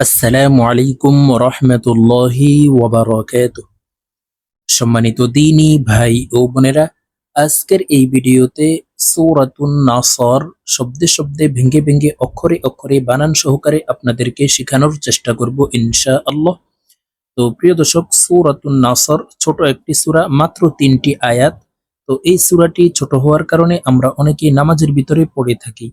আসসালামু আলাইকুম রহমতুল্লাহি ওয়াবারাকাত সম্মানিত দিনী ভাই ও বোনেরা, আজকের এই ভিডিওতে সূরাতুন নাসর শব্দে শব্দে ভেঙ্গে ভেঙ্গে অক্ষরে অক্ষরে বানান সহকারে আপনাদেরকে শেখানোর চেষ্টা করব ইনশা আল্লাহ তো প্রিয় দর্শক, সূরাতুন নাসর ছোট একটি সূরা, মাত্র তিনটি আয়াত। তো এই সূরাটি ছোট হওয়ার কারণে আমরা অনেকেই নামাজের ভিতরে পড়ে থাকি।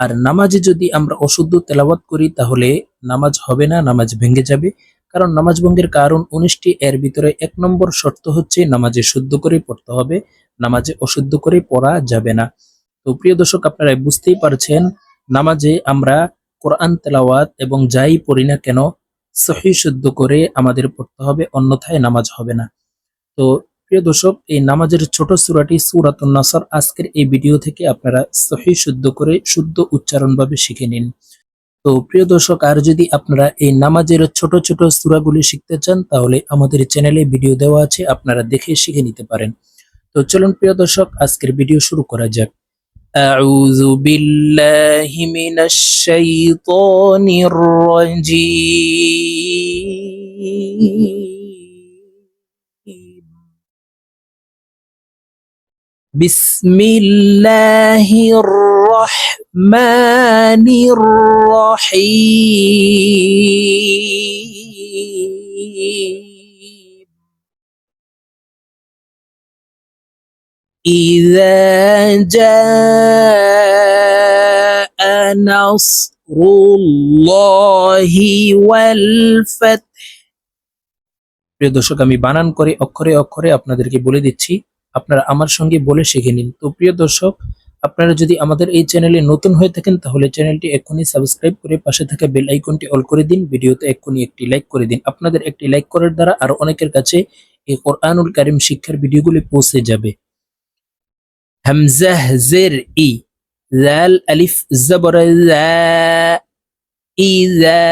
আর নামাজে যদি আমরা অশুদ্ধ তেলাওয়াত করি, তাহলে নামাজ হবে না, নামাজ ভেঙে যাবে। কারণ নামাজ ভঙ্গের কারণ উনিশটি, এর ভিতরে এক নম্বর শর্ত হচ্ছে নামাজে শুদ্ধ করে পড়তে হবে, নামাজে অশুদ্ধ করে পড়া যাবে না। তো প্রিয় দর্শক, আপনারা বুঝতেই পারছেন, নামাজে আমরা কোরআন তেলাওয়াত এবং যাই পড়ি না কেন, সহি শুদ্ধ করে আমাদের পড়তে হবে, অন্যথায় নামাজ হবে না। তো প্রিয় দর্শক এই নামাজের ছোট সূরাটি সূরাতুন নাসর আজকের এই ভিডিও থেকে আপনারা সহি শুদ্ধ করে শুদ্ধ উচ্চারণভাবে শিখে নিন তো প্রিয় দর্শক আর যদি আপনারা এই নামাজের ছোট ছোট সূরাগুলি শিখতে চান তাহলে আমাদের চ্যানেলে ভিডিও দেওয়া আছে আপনারা দেখে শিখে নিতে পারেন তো চলুন প্রিয় দর্শক আজকের ভিডিও শুরু করা যাক أعوذ بالله من الشيطان الرجيم بسم الله الرحمن الرحيم إذا جاء نصر الله والفتح প্রিয় দর্শক আমি বানান করে অক্ষরে অক্ষরে আপনাদেরকে বলে দিচ্ছি আপনারা আমার সঙ্গে বলে শিখে নিন। তো প্রিয় দর্শক, আপনারা যদি আমাদের এই চ্যানেলে নতুন হয়ে থাকেন, তাহলে চ্যানেলটি এক্ষুনি সাবস্ক্রাইব করে পাশে থাকা বেল আইকনটি অল করে দিন, ভিডিওতে এক্ষুনি একটি লাইক করে দিন। আপনাদের একটি লাইক করার দ্বারা আরও অনেকের কাছে এই কোরআনুল কারিম শিক্ষার ভিডিওগুলি পৌঁছে যাবে। হামজাহ জের ই, জাল আলিফ জবর ইজা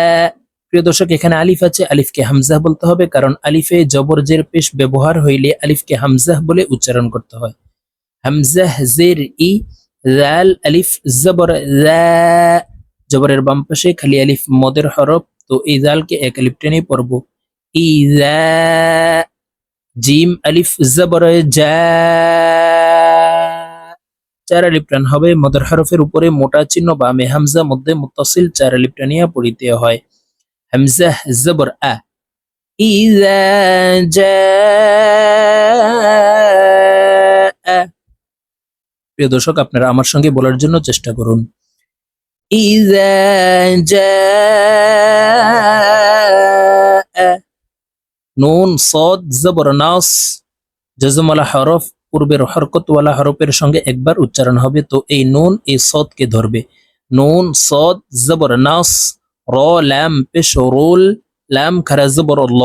প্রিয় দর্শক, এখানে আলিফ আছে। আলিফকে হামজাহ বলতে হবে, কারণ আলিফে জবর জের পেশ ব্যবহার হইলে আলিফকে হামজাহ বলে উচ্চারণ করতে হয়। হামজাহ জের ই, জাল, আলিফ, জবর জবরের বাম পাশে খালি আলিফ, মদের হরফ। তো এই জালকে এক আলিফ টেনে পড়ব। ইজা জিম, আলিফ, জবর, জা। চার আলিফ টান হবে। মদের হরফের উপরে মোটা চিহ্ন বামে হামজা, মধ্যে মুত্তাসিল চার আলিফ টানিয়া পড়িতে হয়। হামজা জবর আ ইজা জা প্রিয় দর্শক, আপনারা আমার সঙ্গে বলার জন্য চেষ্টা করুন। নুন, সদ, জবর হরফ, পূর্বের হরকতওয়ালা হরফের সঙ্গে একবার উচ্চারণ হবে। তো এই নুন, এই সদকে ধরবে। নুন, সদ, জবর, নাস র, ল্যাম পেশ রোল ল্যাম খারাজবর ল।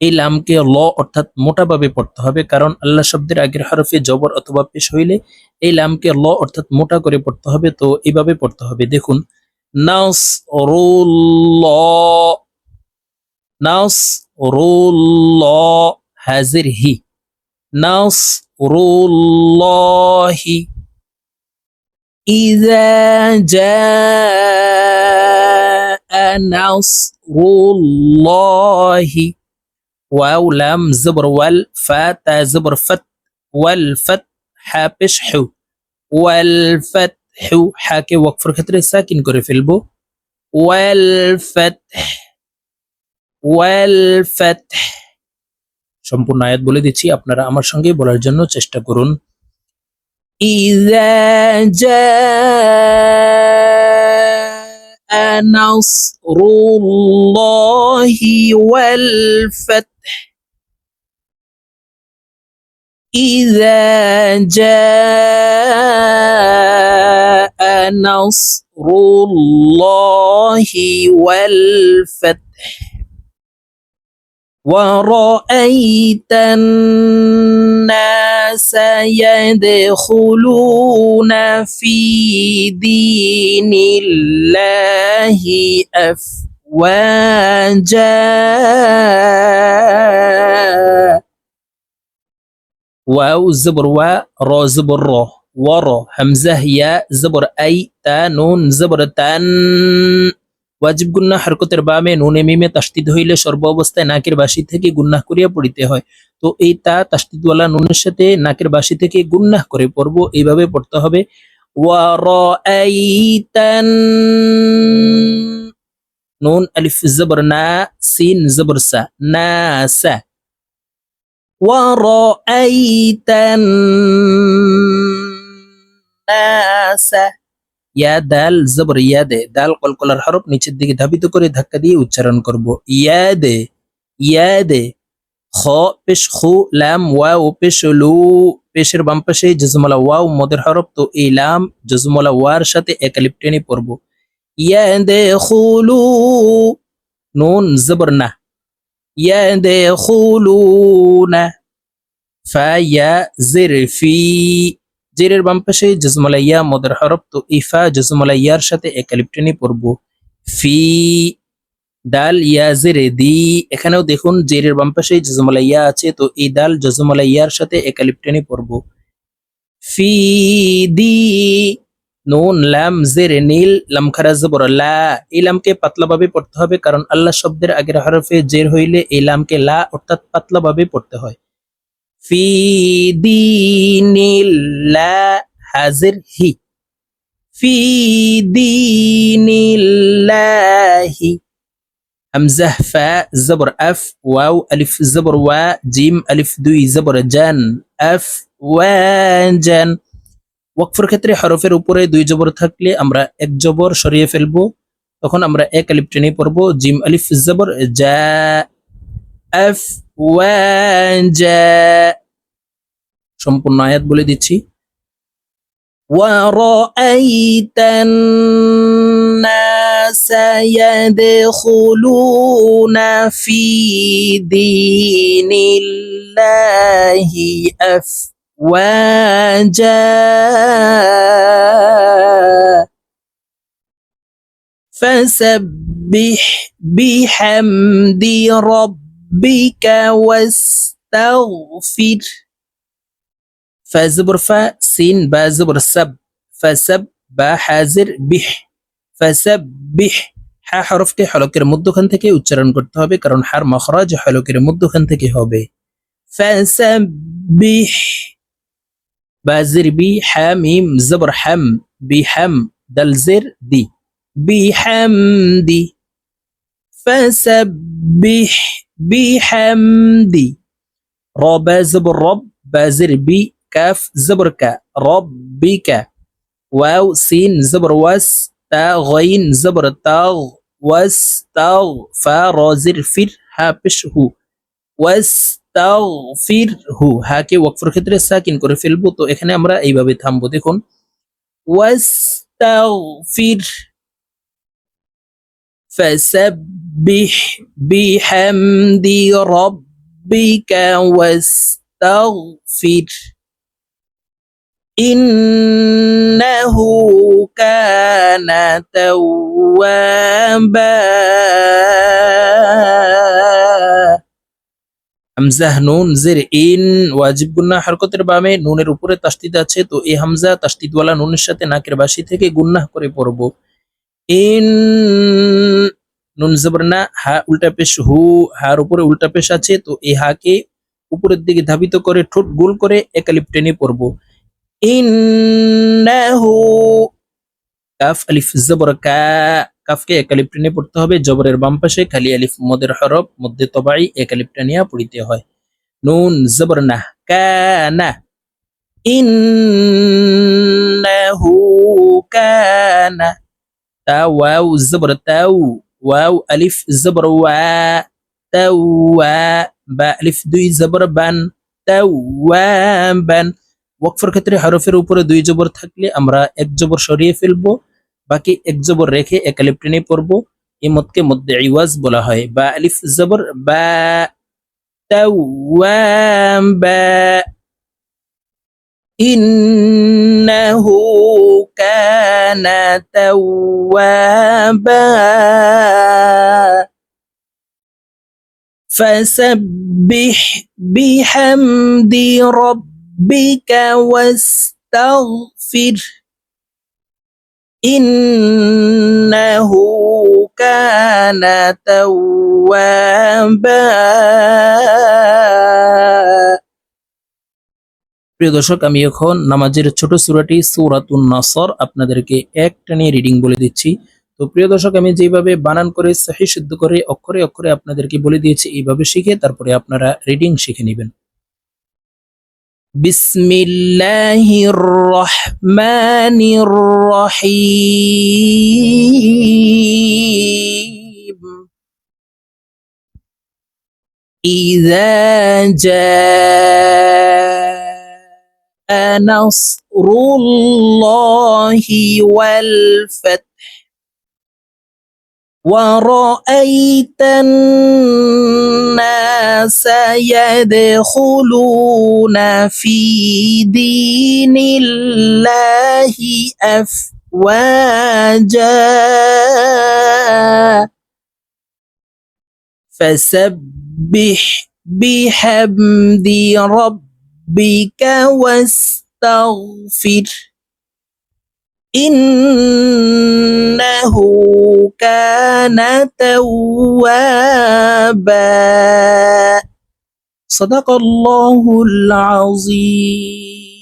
এই লামকে ল অর্থাৎ মোটাভাবে পড়তে হবে কারণ আল্লাহ শব্দের আগের হরফে জবর অথবা পেশ হইলে এই লামকে ল অর্থাৎ মোটা করে পড়তে হবে, তো এইভাবে পড়তে হবে। দেখুন নাস নাস হাজির হি নাস রুল্লাহি ইজা جاء نصر الله واو لام زبر وال فا تا زبر فت والفتح পেশ হু والفتح হাকে ওয়াকফের ক্ষেত্রে সাকিন করে ফেলবো والفتح والفتح সম্পূর্ণ আয়াত বলে দিচ্ছি আপনারা আমার সঙ্গে বলার জন্য চেষ্টা করুন إذا جاء نصر الله والفتح. إذا جاء نصر الله والفتح. ورأيت الناس يدخلون في دين الله أفواجا. واو زبر و را زبر را. ورا همزة يا زبر أي تا نون زبر تن. ওয়াজিব গুন্না হরকতের বামে নুনে মিমে তাস্তিদ হইলে সর্ব অবস্থায় নাকের বাসি থেকে গুন্নাহ করিয়া পড়িতে হয়। তো এই তা তাস্তিদওয়ালা নুনের সাথে নাকের বাসি থেকে গুন্নাহ করে পড়ব, এইভাবে পড়তে হবে। নুন আলিফ জবর না, সিন জবর সা নাসা ওয়ারাইতান নাসা ইয়া দাল জবর ইয়াদে দাল কলকলার হরফ নিচের দিকে ধাবিত করে ধাক্কা দিয়ে উচ্চারণ করব। ইয়াদে ইয়াদে খ, পেশ, খু, লাম, ওয়াও, পেশ, লু। পেশের বাম পাশে জজমলা ওয়াও মদের হরফ, তো এই লাম জজমলা ওয়ার সাথে একালিপ টেনে পড়ব। ইয়াদে খুলু নুন, জবর, না। ইয়াদে খুলু না। ফা, ইয়া, জির, ফি। জেরের বাম পাশে জজমলা ইয়া মদের হরফ, তো ইফা জজমলা ইয়ার সাথে একালিপ টেনে পড়ব। ফি ডাল ইয়া, জেরে, দি, এখানেও দেখুন জেরের বাম পাশে জজমলা ইয়া আছে, তো এই ডাল জজমলা ইয়ার সাথে একালিপ টেনে পড়ব। ফি, দি, নুন, লাম, জেরে, নীল, লাম খারা জবর, লা, এই লামকে পাতলাভাবে পড়তে হবে, কারণ আল্লাহ শব্দের আগের হরফে জের হইলে এই লামকে লা অর্থাৎ পাতলাভাবে পড়তে হয়। ফি দীনিল্লা হাজির হি ফি দীনিল্লাহি। হামজাহ ফা, জবর আফ, ওয়াও, আলিফ, জবর ওয়া, জিম, আলিফ, দুই, জবর জান, আফ ওয়াজান ওয়াকফের ক্ষেত্রে হরফের উপরে দুই জবর থাকলে আমরা এক জবর সরিয়ে ফেলব। তখন আমরা এক আলিফ টেনে পড়ব, জিম, আলিফ, জবর, জা, আফ সম্পূর্ণ আয়াত বলে দিচ্ছি ورأيت الناس يدخلون في دين الله أفواجا فسبح بحمد ربك واستغفر فزبر فا سين با زبر سب فسب বা হাজির বিহ ফাসাব্বিহ হা হরফকে হলকের মধ্যখান থেকে উচ্চারণ করতে হবে কারণ হার মখরাজ হলকের মধ্যখান থেকে হবে ফাসাব্বিহ বাজির বি হা মিম জবর হাম বিহাম দালজের দি বিহামদি ফাসাব্বিহ বিহামদি রব জবর রব বাজির বি কাফ জবর কা রব বি কা ওয়াও সিন জবর ওয়াস তা গইন জবর তাগ ওয়াস তাগ ফা রজির ফির হা পিশ হু ওয়াস তাগ ফির হু হাকে ওয়াকফর ক্ষেত্রে সাকিন করে ফেলব, তো এখানে আমরা এইভাবে থামবো। দেখুন। ওয়াস তাগ ফির فسبح بحمد ربك واستغفر إنه كان توابا হামজাহ নুন জের ইন ওয়াজিব গুন্না হরকতের বামে নুনের উপরে তাস্তিদ আছে তো এই হামজা তাস্তিদওয়ালা নুনের সাথে নাকের বাসি থেকে গুন্নাহ করে পড়ব ইন নুন জবর না হা উল্টা পেশ, হু, হার উপরে উল্টা পেশ আছে, তো এই হাকে উপরের দিকে ধাবিত করে, ঠোঁট গোল করে একালিপ টেনে পড়ব। ইন্নাহু কাফ আলিফ জবর কা, কাফকে এক আলিফ টেনে পড়তে হবে, জবরের বাম পাশে খালি আলিফ মদের হরফ, মধ্যে তবাই এক আলিফ টানিয়া পড়িতে হয়। নুন জবর না। কানা ইন্নাহু কানা তা, ওয়াও, জবর, তাও। ওয়াও আলিফ জবর ওয়া তাওয়া বা আলিফ দুই জবর বান তাওয়াবান ওয়াকফের ক্ষেত্রে হরফের উপরে দুই জবর থাকলে আমরা এক জবর সরিয়ে ফেলব বাকি এক জবর রেখে এক আলিফ টেনে পড়ব এই মতকে মধ্যে ইওয়াজ বলা হয় বা আলিফ জবর বা তাওয়াবা ইন্নাহু كان توابا. فسبح بحمد ربك واستغفر. إنه كان توابا. প্রিয় দর্শক, আমি এখন নামাজের ছোট সুরাটি সুরাতুন নাসর আপনাদেরকে এক টানে রিডিং বলে দিচ্ছি। তো প্রিয় দর্শক, আমি যেভাবে বানান করে, সাহি সিদ্ধ করে, অক্ষরে অক্ষরে আপনাদেরকে বলে দিয়েছি, এইভাবে শিখে তারপরে আপনারা রিডিং শিখে নেবেন। বিসমিল্লাহির نصر الله والفتح. ورأيت الناس يدخلون في دين الله أفواجا. فسبح بحمد ربك واستغفر إنه كان توابا صدق الله العظيم.